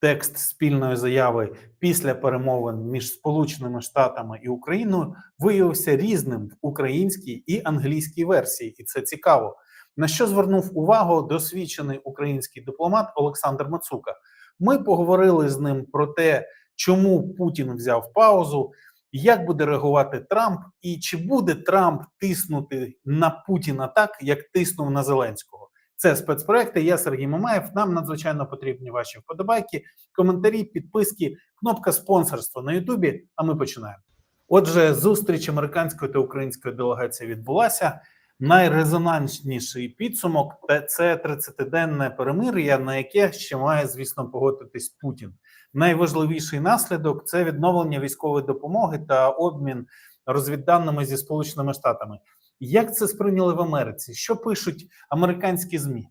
текст спільної заяви після перемовин між Сполученими Штатами і Україною виявився різним в українській і англійській версії, і це цікаво. На що звернув увагу досвідчений український дипломат Олександр Мацука. Ми поговорили з ним про те, чому Путін взяв паузу, як буде реагувати Трамп, і чи буде Трамп тиснути на Путіна так, як тиснув на Зеленського. Це спецпроекти. Я Сергій Мамаєв. Нам надзвичайно потрібні ваші вподобайки, коментарі, підписки, кнопка спонсорства на Ютубі. А ми починаємо. Отже, зустріч американської та української делегації відбулася. Найрезонансніший підсумок це 30-денне перемир'я, на яке ще має, звісно, погодитись Путін. Найважливіший наслідок це відновлення військової допомоги та обмін розвідданими зі Сполученими Штатами. Як це сприйняли в Америці? Що пишуть американські змі?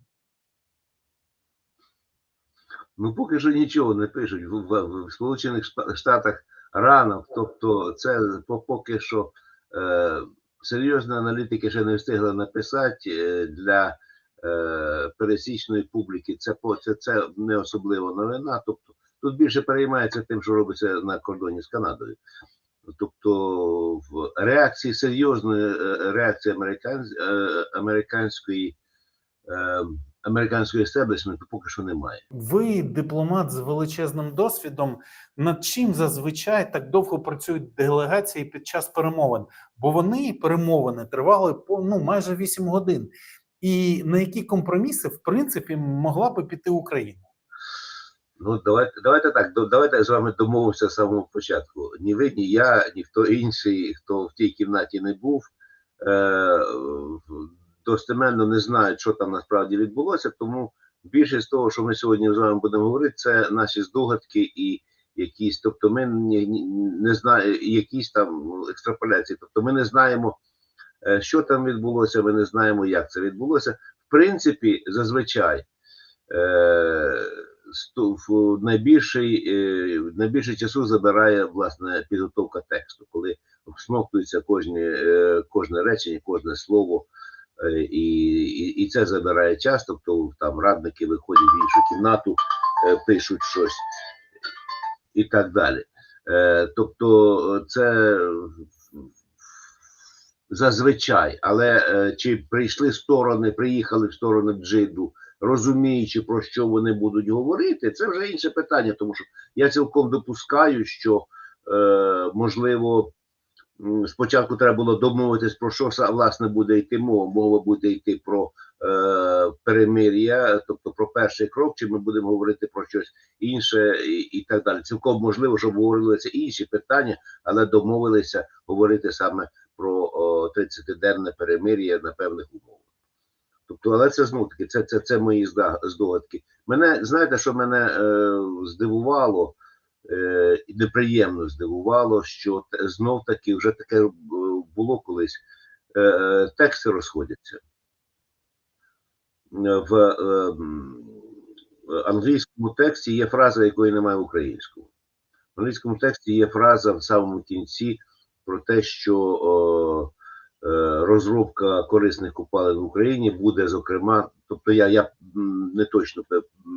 Ну, поки що нічого не пишуть в, в, в Сполучених Штатах рано. Тобто, це поки що е, серйозні аналітики ще не встигли написати е, для е, пересічної публіки. Це це, це не особливо новина. Тобто, тут більше переймається тим, що робиться на кордоні з Канадою. Тобто в реакції серйозної реакції американ, американської американської естеблішменту поки що немає. Ви дипломат з величезним досвідом. Над чим зазвичай так довго працюють делегації під час перемовин? Бо вони перемовини тривали по ну майже 8 годин. І на які компроміси в принципі могла би піти Україна? Ну, давайте давайте так. Давайте з вами домовимося з самого початку. Ні ви, ні я, ні хто інший, хто в тій кімнаті не був, е, достеменно не знають, що там насправді відбулося. Тому більшість того, що ми сьогодні з вами будемо говорити, це наші здогадки і якісь, тобто, ми не, не знаємо якісь там екстраполяції. Тобто, ми не знаємо, що там відбулося. Ми не знаємо, як це відбулося. В принципі, зазвичай. Е, найбільший найбільше часу забирає власне підготовка тексту, коли всмоктується кожне кожне речення, кожне слово, і і, і це забирає час. Тобто там радники виходять в іншу кімнату, пишуть щось і так далі. Тобто, це зазвичай, але чи прийшли сторони, приїхали в сторони Джиду розуміючи, про що вони будуть говорити, це вже інше питання, тому що я цілком допускаю, що е, можливо спочатку треба було домовитись про що власне буде йти мова. Мова буде йти про е, перемир'я, тобто про перший крок, чи ми будемо говорити про щось інше і, і так далі. Цілком можливо, щоб говорилися інші питання, але домовилися говорити саме про 30-денне перемир'я на певних умовах. Тобто, але це знову таки, це це, це мої здогадки. Мене знаєте, що мене е, здивувало, е, неприємно здивувало, що знов таки вже таке було колись. Е, тексти розходяться. В е, англійському тексті є фраза, якої немає в українському. В англійському тексті є фраза в самому кінці про те, що. Е, розробка корисних копалин в Україні буде зокрема, тобто я я не точно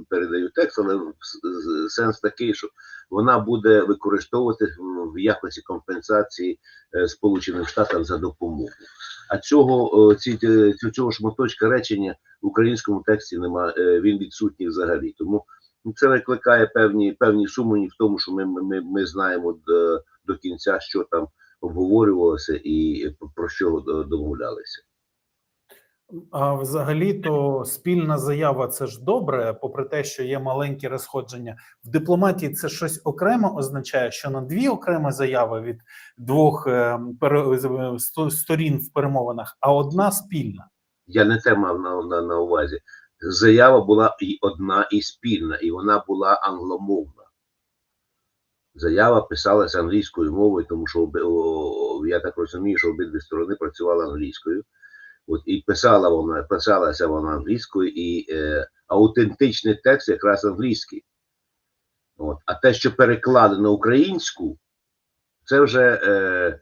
передаю текст, але сенс такий, що вона буде використовувати в якості компенсації е, Сполучених Штатів за допомогу. А цього ці цього шматочка речення в українському тексті немає, він відсутній взагалі. Тому це викликає певні певні сумні в тому, що ми ми, ми знаємо до, до кінця, що там обговорювалося і про що домовлялися. А взагалі, то спільна заява це ж добре, попри те, що є маленькі розходження в дипломатії. Це щось окремо означає, що на дві окремі заяви від двох е, сторін в перемовинах, а одна спільна. Я не те мав на, на, на увазі. Заява була і одна, і спільна, і вона була англомовна. Заява писалася англійською мовою, тому що я так розумію, що обидві сторони працювали англійською. От і писала вона, писалася вона англійською, і е, аутентичний текст якраз англійський. От. А те, що перекладено українську, це вже е,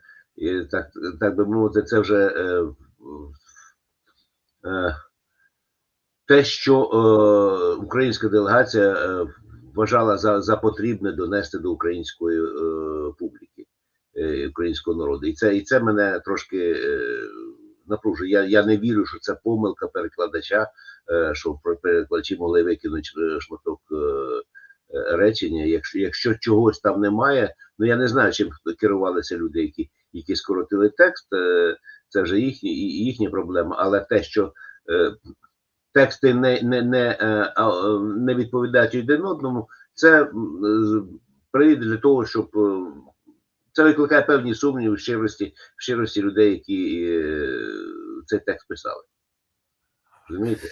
так так би мовити, це вже е, е, те, що е, українська делегація. Е, вважала за, за потрібне донести до української е, публіки, е, українського народу. І це, і це мене трошки е, напружує. Я, я не вірю, що це помилка перекладача, е, що перекладачі могли викинути е, шматок е, речення. Якщо, якщо чогось там немає, ну я не знаю, чим керувалися люди, які, які скоротили текст. Е, це вже їхні, і- їхня проблема. Але те, що е, тексти не, не, не, е, е, не відповідають один одному, це привід для того, щоб е, це викликає певні сумніви в щирості, в щирості людей, які цей текст писали. Розумієте?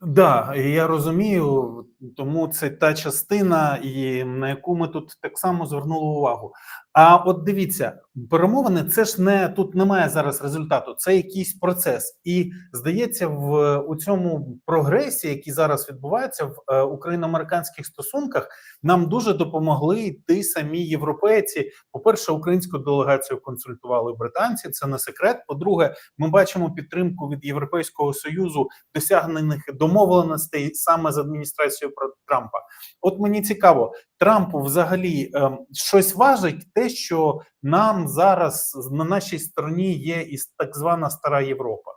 Да, я розумію, тому це та частина, і на яку ми тут так само звернули увагу. А от дивіться, перемовини це ж не тут немає зараз результату, це якийсь процес. І здається, в у цьому прогресі, який зараз відбувається в е, україно-американських стосунках, нам дуже допомогли ті самі європейці. По-перше, українську делегацію консультували британці. Це не секрет. По-друге, ми бачимо підтримку від Європейського союзу досягнених домовленостей саме з адміністрацією про Трампа. От мені цікаво, Трампу взагалі ем, щось важить те, що нам зараз на нашій стороні є і так звана стара Європа.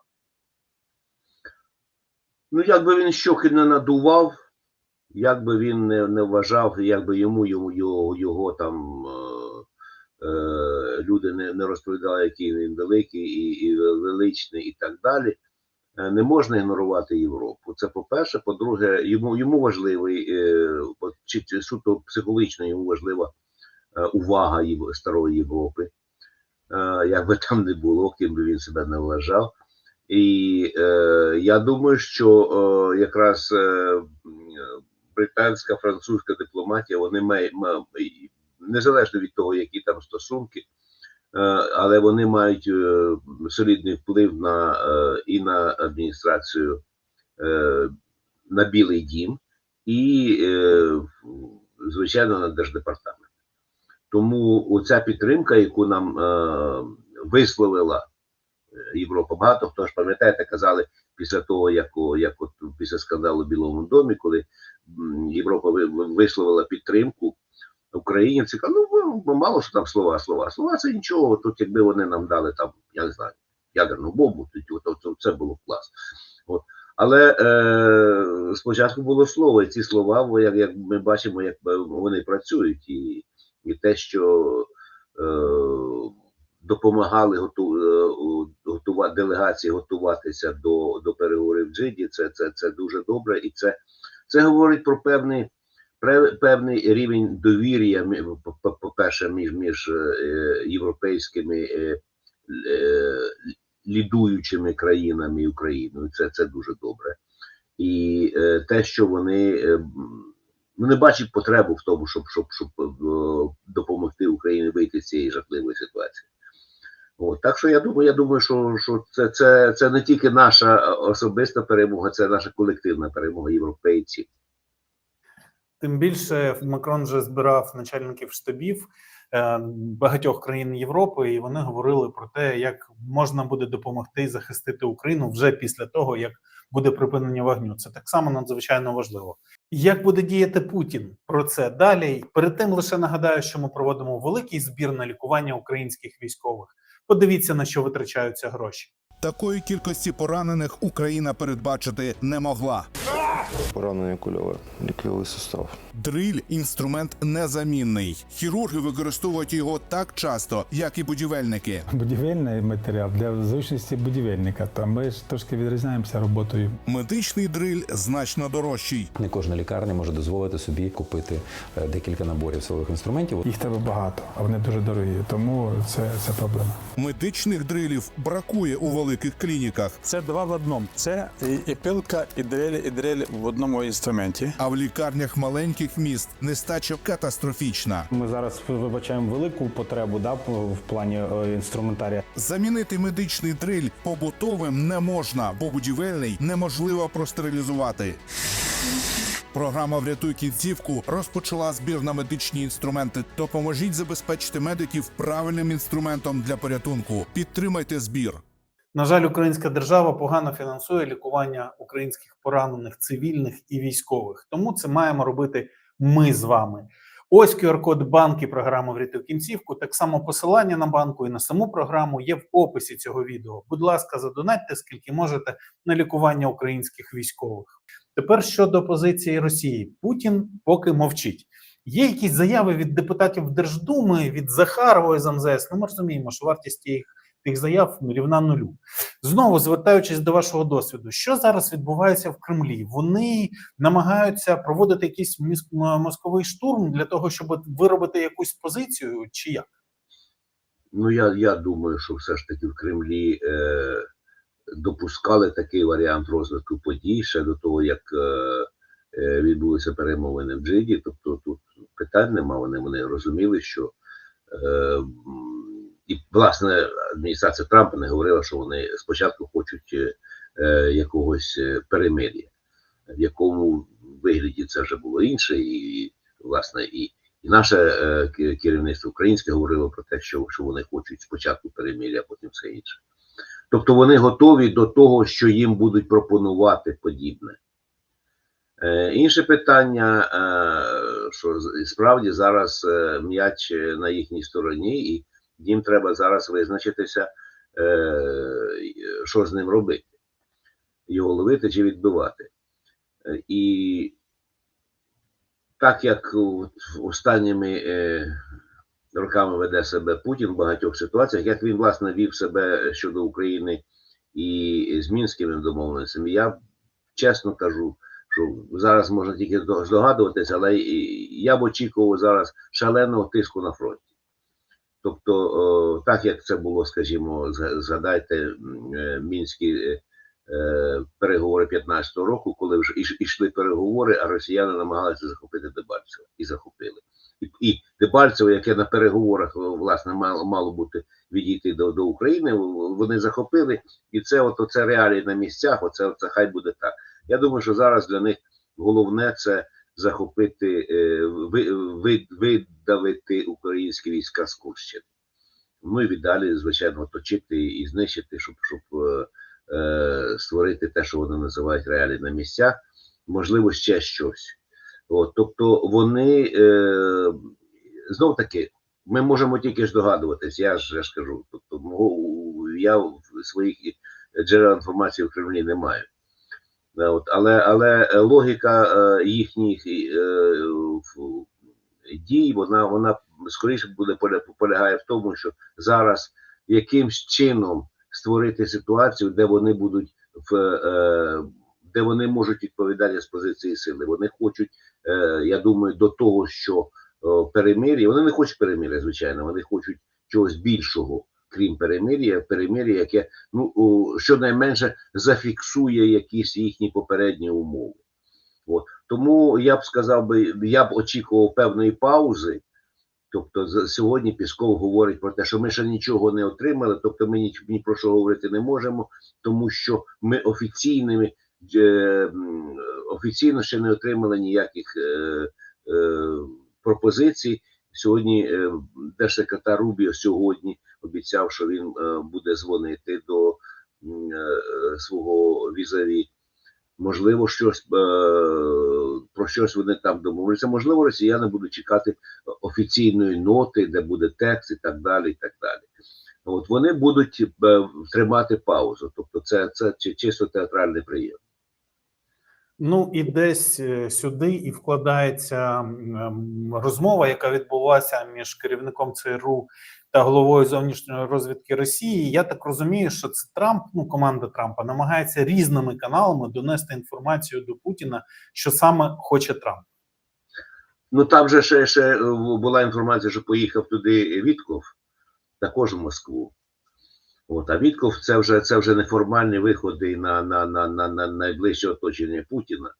Ну, якби він щоки не надував, як би він не, не вважав, якби йому йому його, його там е, е, люди не, розповідали, який він великий і величний, і так далі. Е, Не можна ігнорувати Європу. Це по-перше. По-друге, йому йому важливий е, чи, суто психологічно йому важлива е, увага старої Європи. Як би там не було, ким би він себе не вважав. І е, я думаю, що е, якраз е, британська, французька дипломатія, вони мають незалежно від того, які там стосунки, але вони мають е, солідний вплив на е, і на адміністрацію е, на Білий Дім, і, е, звичайно, на Держдепартамент. Тому оця підтримка, яку нам е, висловила Європа. Багато хто ж пам'ятаєте, казали після того, як, як от після скандалу в Білому домі, коли Європа ви- ви- висловила підтримку Україні, це ну мало що там слова, слова. Слова це нічого. Тут якби вони нам дали там, я не знаю, ядерну бомбу, то, це було клас. От. Але е, спочатку було слово, і ці слова, як, як ми бачимо, як вони працюють, і, і те, що е, допомагали готу, е, готува, делегації готуватися до, до переговорів в Джиді, це, це, це дуже добре, і це, це говорить про певний, певний рівень довір'я, по- по-перше, між, між е, європейськими е, е, лідуючими країнами і Україною. Це, це дуже добре. І те, що вони не бачать потребу в тому, щоб, щоб, щоб допомогти Україні вийти з цієї жахливої ситуації. От, так що я думаю, я думаю, що, що це, це, це не тільки наша особиста перемога, це наша колективна перемога європейців. Тим більше Макрон вже збирав начальників штабів е, багатьох країн Європи, і вони говорили про те, як можна буде допомогти захистити Україну вже після того, як буде припинення вогню. Це так само надзвичайно важливо. Як буде діяти Путін про це далі? Перед тим лише нагадаю, що ми проводимо великий збір на лікування українських військових. Подивіться на що витрачаються гроші. Такої кількості поранених Україна передбачити не могла. Поранення кульове, ліквідовий сустав. Дриль інструмент незамінний. Хірурги використовують його так часто, як і будівельники. Будівельний матеріал для зручності будівельника. Там ми ж трошки відрізняємося роботою. Медичний дриль значно дорожчий. Не кожна лікарня може дозволити собі купити е, декілька наборів силових інструментів. Їх треба багато, а вони дуже дорогі. Тому це, це проблема. Медичних дрилів бракує у великих клініках, Це два в одному. Це і, і пилка, і дрель, і дрель в одному інструменті. а в лікарнях маленьких міст нестача катастрофічна. Ми зараз вибачаємо велику потребу да, в плані е, інструментарія. Замінити медичний дриль побутовим не можна, бо будівельний неможливо простерилізувати. Програма Врятуй кінцівку розпочала збір на медичні інструменти. Допоможіть забезпечити медиків правильним інструментом для порятунку. Підтримайте збір. На жаль, українська держава погано фінансує лікування українських поранених цивільних і військових. Тому це маємо робити ми з вами. Ось QR-код банки програми «Врятуй кінцівку. Так само посилання на банку і на саму програму є в описі цього відео. Будь ласка, задонатьте скільки можете на лікування українських військових. Тепер щодо позиції Росії, Путін поки мовчить. Є якісь заяви від депутатів Держдуми, від Захарова з МЗС. Ну, ми розуміємо, що вартість їх тих заяв рівна нулю. Знову звертаючись до вашого досвіду, що зараз відбувається в Кремлі? Вони намагаються проводити якийсь мозковий штурм для того, щоб виробити якусь позицію, чи як? Ну, я, я думаю, що все ж таки в Кремлі е, допускали такий варіант розвитку подій ще до того, як е, е, відбулися перемовини в Джиді. Тобто тут питань нема. Вони, вони розуміли, що е, і власне адміністрація Трампа не говорила, що вони спочатку хочуть е, е, якогось е, перемир'я, в якому вигляді це вже було інше, і власне і і наше е, керівництво українське говорило про те, що, що вони хочуть спочатку перемир'я, а потім все інше. Тобто вони готові до того, що їм будуть пропонувати подібне. Е, інше питання, е, що справді зараз е, м'яч на їхній стороні, і їм треба зараз визначитися, е, що з ним робити: його ловити чи відбивати. Е, І так як останніми е, роками веде себе Путін в багатьох ситуаціях, як він власне вів себе щодо України і з мінськими домовленостями, я чесно кажу, що зараз можна тільки здогадуватися, але я б очікував зараз шаленого тиску на фронті. Тобто, так як це було, скажімо, згадайте е, мінські е, е, переговори 15-го року, коли вже ішли переговори, а росіяни намагалися захопити Дебальцево і захопили. І, Дебальцево, яке на переговорах власне мало, мало бути відійти до, до України, вони захопили, і це от оце реалії на місцях. Оце, оце хай буде так. Я думаю, що зараз для них головне це захопити, е, ви, ви, видавити українські війська з Курщини. Ну і віддалі, звичайно, оточити і знищити, щоб, щоб е, е, створити те, що вони називають реалії на місцях, можливо, ще щось. От, тобто вони е, знов таки, ми можемо тільки ж догадуватись, я ж, я ж кажу, тобто мого, я своїх джерел інформації в Кремлі не маю. От, але, але е, логіка е, їхніх е, дій, вона, вона скоріше буде поля- полягає в тому, що зараз якимсь чином створити ситуацію, де вони будуть в де вони можуть відповідати з позиції сили. Вони хочуть, я думаю, до того, що перемир'я, вони не хочуть перемир'я, звичайно, вони хочуть чогось більшого, крім перемир'я, перемир'я, яке ну щонайменше зафіксує якісь їхні попередні умови. От. Тому я б сказав би, я б очікував певної паузи. Тобто сьогодні Пісков говорить про те, що ми ще нічого не отримали, тобто ми ні, ні про що говорити не можемо, тому що ми офіційними е, офіційно ще не отримали ніяких е, е, пропозицій. Сьогодні е, держсекретар Рубіо сьогодні обіцяв, що він е, буде дзвонити до е, свого візаві. Можливо, щось про щось вони там домовляться. Можливо, росіяни будуть чекати офіційної ноти, де буде текст і так далі. і так далі. От вони будуть тримати паузу. Тобто, це, це чисто театральний прийом. Ну і десь е, сюди і вкладається м, м, розмова, яка відбулася між керівником ЦРУ та головою зовнішньої розвідки Росії. Я так розумію, що це Трамп, ну команда Трампа, намагається різними каналами донести інформацію до Путіна, що саме хоче Трамп. Ну там же ще, ще е, була інформація, що поїхав туди Вітков, також в Москву. От, а Вітков це вже це вже неформальні виходи на, на, на, на, на найближче оточення Путіна.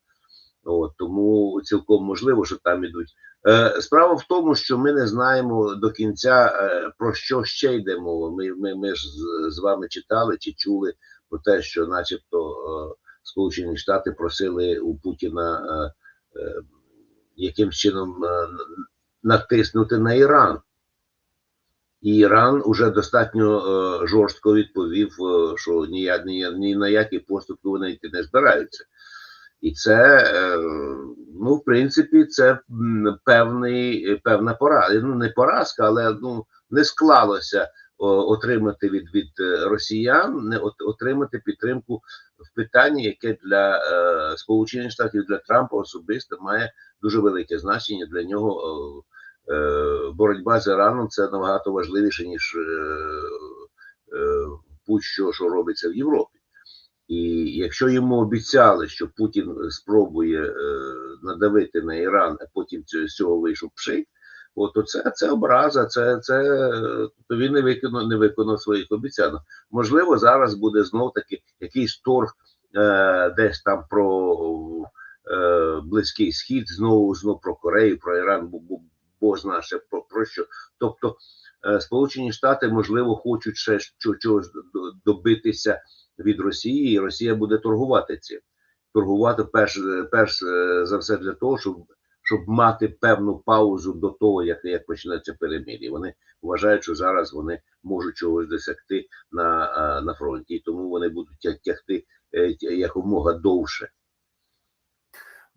От, тому цілком можливо, що там ідуть. Е, справа в тому, що ми не знаємо до кінця е, про що ще йде мова. Ми, ми, ми ж з, з вами читали чи чули про те, що, начебто, е, Сполучені Штати просили у Путіна е, е, якимсь чином е, натиснути на Іран. Іран уже достатньо е, жорстко відповів, е, що ні, ні, ні на які поступки вони йти не збираються. І це, е, ну, в принципі, це певний, певна поразка. Ну, не поразка, але ну, не склалося о, отримати від, від е, росіян, не от, отримати підтримку в питанні, яке для е, Сполучених Штатів, для Трампа особисто має дуже велике значення. Для нього е, е, боротьба з Іраном це набагато важливіше, ніж е, е, будь-що, що робиться в Європі. І якщо йому обіцяли, що Путін спробує е, надавити на Іран, а потім з цього вийшов пшик, то це, це образа, це, це е, то він не виконав, не виконав своїх обіцянок. Можливо, зараз буде знов таки якийсь торг е, десь там про е, Близький Схід, знову знову про Корею, про Іран, бо, бо, бо ще про, про що. Тобто е, Сполучені Штати, можливо, хочуть ще чо- чогось до- добитися від Росії, і Росія буде торгувати цим. Торгувати перш, перш е, за все для того, щоб, щоб мати певну паузу до того, як, як почнеться перемир'я. Вони вважають, що зараз вони можуть чогось досягти на, е, на фронті, і тому вони будуть тягти якомога довше.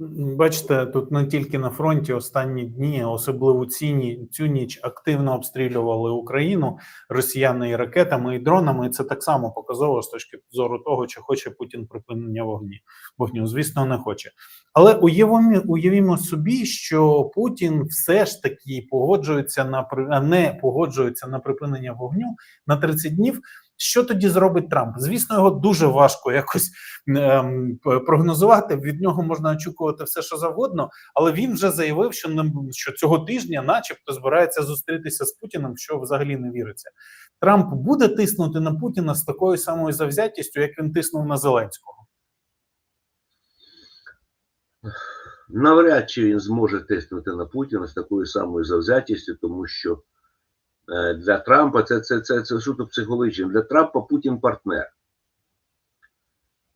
Бачите, тут не тільки на фронті останні дні, особливо ці ні- цю ніч активно обстрілювали Україну росіяни і ракетами і дронами. І це так само показово з точки зору того, чи хоче Путін припинення вогні вогню. Звісно, не хоче. Але уявимо, уявімо собі, що Путін все ж таки погоджується на не погоджується на припинення вогню на 30 днів. Що тоді зробить Трамп? Звісно, його дуже важко якось ем, прогнозувати. Від нього можна очікувати все, що завгодно, але він вже заявив, що не що цього тижня, начебто, збирається зустрітися з Путіним, що взагалі не віриться. Трамп буде тиснути на Путіна з такою самою завзятістю, як він тиснув на Зеленського. Навряд чи він зможе тиснути на Путіна з такою самою завзятістю, тому що для Трампа це, це, це, це суто психологічно. Для Трампа Путін партнер.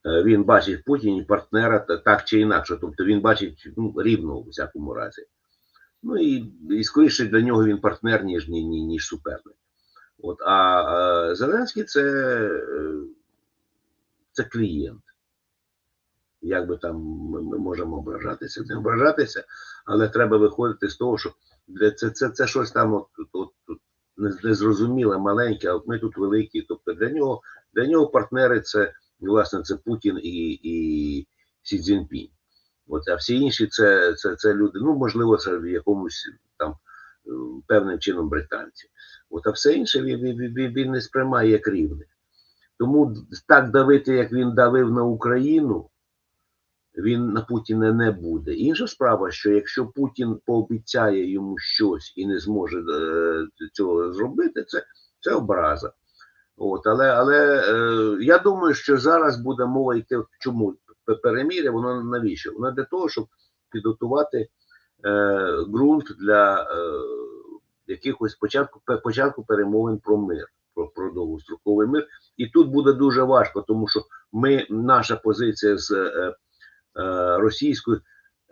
Е, Він бачить в Путіні партнера так чи інакше. Тобто він бачить ну, рівно у всякому разі. Ну і, і скоріше для нього він партнер, ніж, ні, ні, ніж суперник. От, а е, Зеленський це, е, це клієнт. Як би там ми, можемо ображатися, не ображатися, але треба виходити з того, що це, це, це щось там от, от, от, незрозуміле, маленьке, а от ми тут великі. Тобто для нього, для нього партнери це власне це Путін і, і Сі Цзіньпінь. От, а всі інші це, це, це люди, ну можливо, це в якомусь там певним чином британці. От, а все інше він, він, він, не сприймає як рівних. Тому так давити, як він давив на Україну, він на Путіна не буде. Інша справа, що якщо Путін пообіцяє йому щось і не зможе е, цього зробити, це, це образа. От, але але е, я думаю, що зараз буде мова йти. Чому перемір'я? Воно навіщо? Воно для того, щоб підготувати е, ґрунт для е, якихось початку початку перемовин про мир, про, про довгостроковий мир. І тут буде дуже важко, тому що ми, наша позиція з е, російською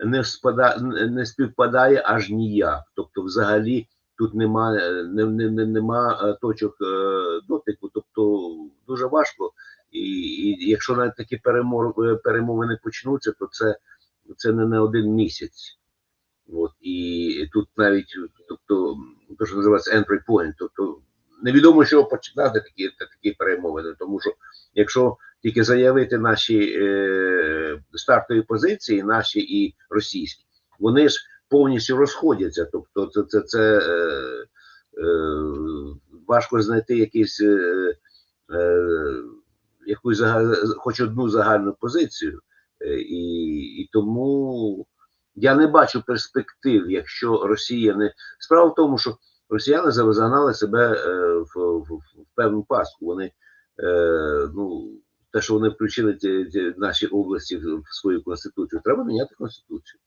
не спада, не співпадає аж ніяк. Тобто, взагалі, тут немає не, не, не, нема е, точок е, дотику. Тобто дуже важко. І, і якщо навіть такі перемов, е, перемовини почнуться, то це, це не на один місяць. От і тут навіть тобто, то, що називається entry point, тобто невідомо, що починати такі, такі перемовини, тому що якщо тільки заявити наші е, стартові позиції, наші і російські, вони ж повністю розходяться. Тобто, це, це, це е, е, важко знайти якийсь, е, е, якусь загаль- хоч одну загальну позицію, Е, і, і тому я не бачу перспектив, якщо Росія не справа в тому, що росіяни загнали себе е, в, в, в певну пастку. Вони е, ну те, що вони включили ті, ті наші області в, свою конституцію, треба міняти конституцію.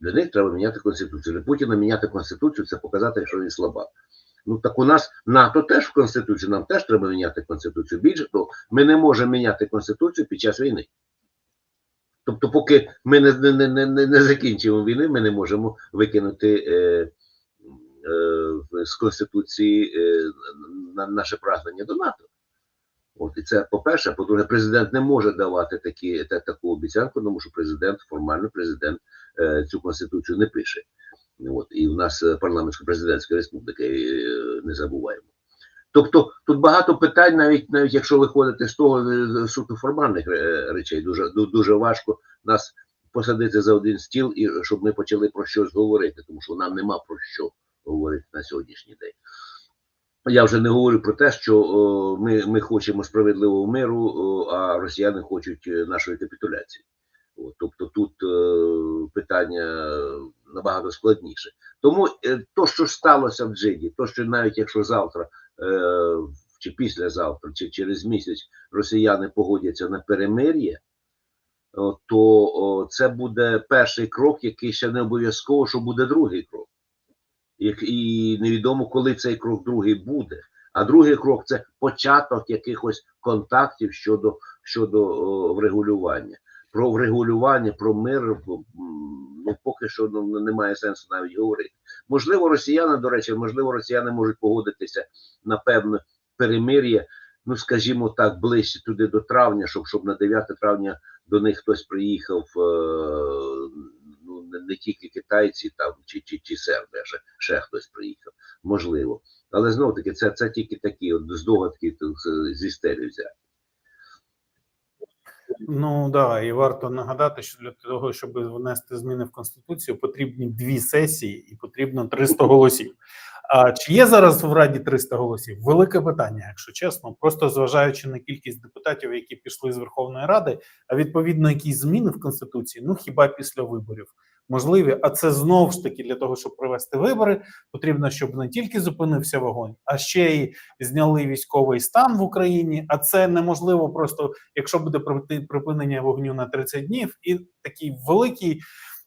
Для них треба міняти конституцію. Для Путіна міняти конституцію це показати, що він слабак. Ну так у нас НАТО теж в конституції, нам теж треба міняти конституцію. Більше того, ми не можемо міняти конституцію під час війни. Тобто, поки ми не, не, не, не, закінчимо війни, ми не можемо викинути е, е, з конституції е, на, наше прагнення до НАТО. От і це по-перше, по-друге, президент не може давати такі та, таку обіцянку, тому що президент формально президент е, цю конституцію не пише. От і в нас е, парламентсько-президентська республіка, і, е, не забуваємо. Тобто тут багато питань, навіть навіть якщо виходити з того е, суто формальних речей, дуже дуже важко нас посадити за один стіл і щоб ми почали про щось говорити, тому що нам нема про що говорити на сьогоднішній день. Я вже не говорю про те, що о, ми, ми хочемо справедливого миру, о, а росіяни хочуть е, нашої капітуляції. От, тобто тут е, питання набагато складніше. Тому е, то, що сталося в Джиді, то, що навіть якщо завтра е, чи післязавтра, чи через місяць росіяни погодяться на перемир'я, то о, це буде перший крок, який ще не обов'язково, що буде другий крок. Як- І невідомо, коли цей крок другий буде. А другий крок це початок якихось контактів щодо, щодо о, врегулювання. Про врегулювання, про мир ну, поки що ну, немає сенсу навіть говорити. Можливо, росіяни, до речі, можливо, росіяни можуть погодитися на певне перемир'я, ну скажімо так, ближче туди до травня, щоб, щоб на 9 травня до них хтось приїхав. Е- не, не тільки китайці там чи, чи, чи серби, ще, ще хтось приїхав, можливо. Але знов таки, це, це тільки такі от здогадки зі стелі взяти. Ну да, і варто нагадати, що для того, щоб внести зміни в конституцію, потрібні дві сесії і потрібно 300 голосів. А чи є зараз в Раді 300 голосів? Велике питання, якщо чесно, просто зважаючи на кількість депутатів, які пішли з Верховної Ради, а відповідно якісь зміни в конституції, ну хіба після виборів можливі? А це знову ж таки для того, щоб провести вибори, потрібно, щоб не тільки зупинився вогонь, а ще й зняли військовий стан в Україні. А це неможливо просто якщо буде припи- припинення вогню на 30 днів, і такий великий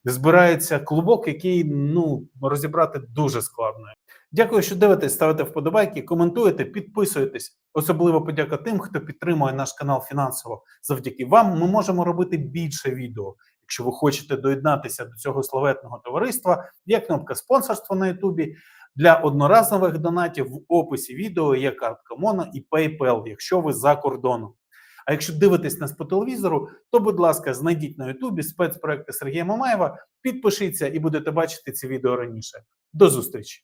збирається клубок, який ну розібрати дуже складно. Дякую, що дивитесь, ставите вподобайки, коментуєте, підписуєтесь. Особливо подяка тим, хто підтримує наш канал фінансово. Завдяки вам ми можемо робити більше відео. Якщо ви хочете доєднатися до цього славетного товариства, є кнопка спонсорства на Ютубі. Для одноразових донатів в описі відео є картка Мона і PayPal, якщо ви за кордоном. А якщо дивитесь нас по телевізору, то, будь ласка, знайдіть на Ютубі спецпроекти Сергія Мамаєва, підпишіться і будете бачити ці відео раніше. До зустрічі!